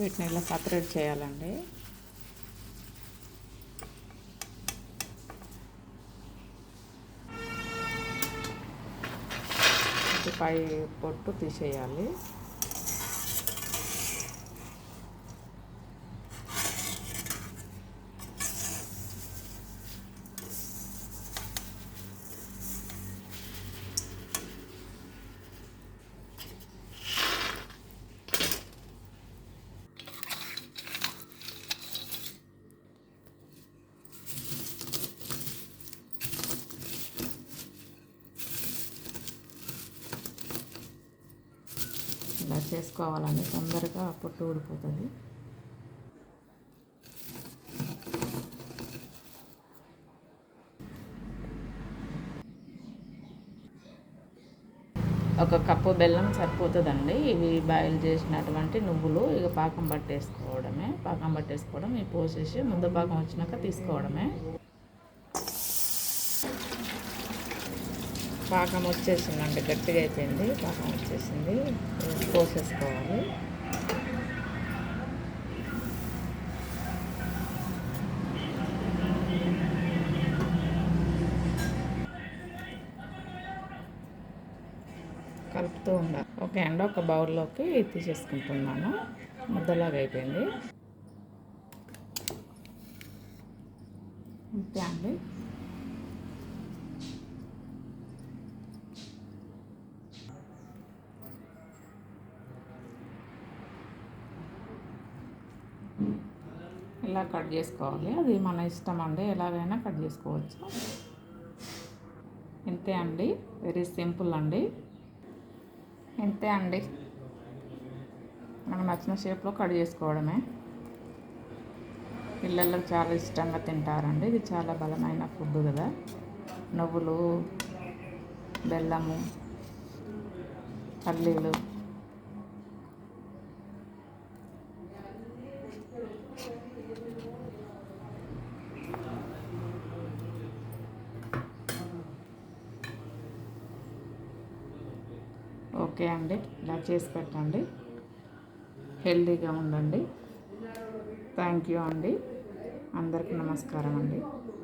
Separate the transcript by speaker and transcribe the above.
Speaker 1: వీటిని ఇలా సపరేట్ చేయాలండి. పై పొట్టు తీసేయాలి. ఇలా చేసుకోవాలండి. తొందరగా పొట్టు ఊడిపోతుంది. ఒక కప్పు బెల్లం సరిపోతుందండి. ఇవి బాయిల్ చేసినటువంటి నువ్వులు ఇక పాకం పట్టేసుకోవడమే. పాకం పట్టేసుకోవడం ఇవి పోసేసి ముందు పాకం వచ్చినాక తీసుకోవడమే. పాకం వచ్చేసిందండి గట్టిగా అయిపోయింది. పాకం వచ్చేసింది. పోసేసుకోవాలి. కలుపుతూ ఉండాలి ఓకే అండి ఒక బౌల్లోకి తీసేసుకుంటున్నాను. ముద్దలాగా అయిపోయింది. అంతే అండి. ఇలా కట్ చేసుకోవాలి? అది మన ఇష్టం అండి. ఎలాగైనా కట్ చేసుకోవచ్చు. ఇంతే అండి. వెరీ సింపుల్ అండి. ఇంతే అండి. మనకు నచ్చిన షేప్లో కట్ చేసుకోవడమే. పిల్లలకు చాలా ఇష్టంగా తింటారండి. ఇది చాలా బలమైన ఫుడ్ కదా. నువ్వులు బెల్లము పల్లీలు ఓకే అండి. ఇలా చేసి పెట్టండి. హెల్దీగా ఉండండి. థ్యాంక్ యూ అండి. అందరికీ నమస్కారం అండి.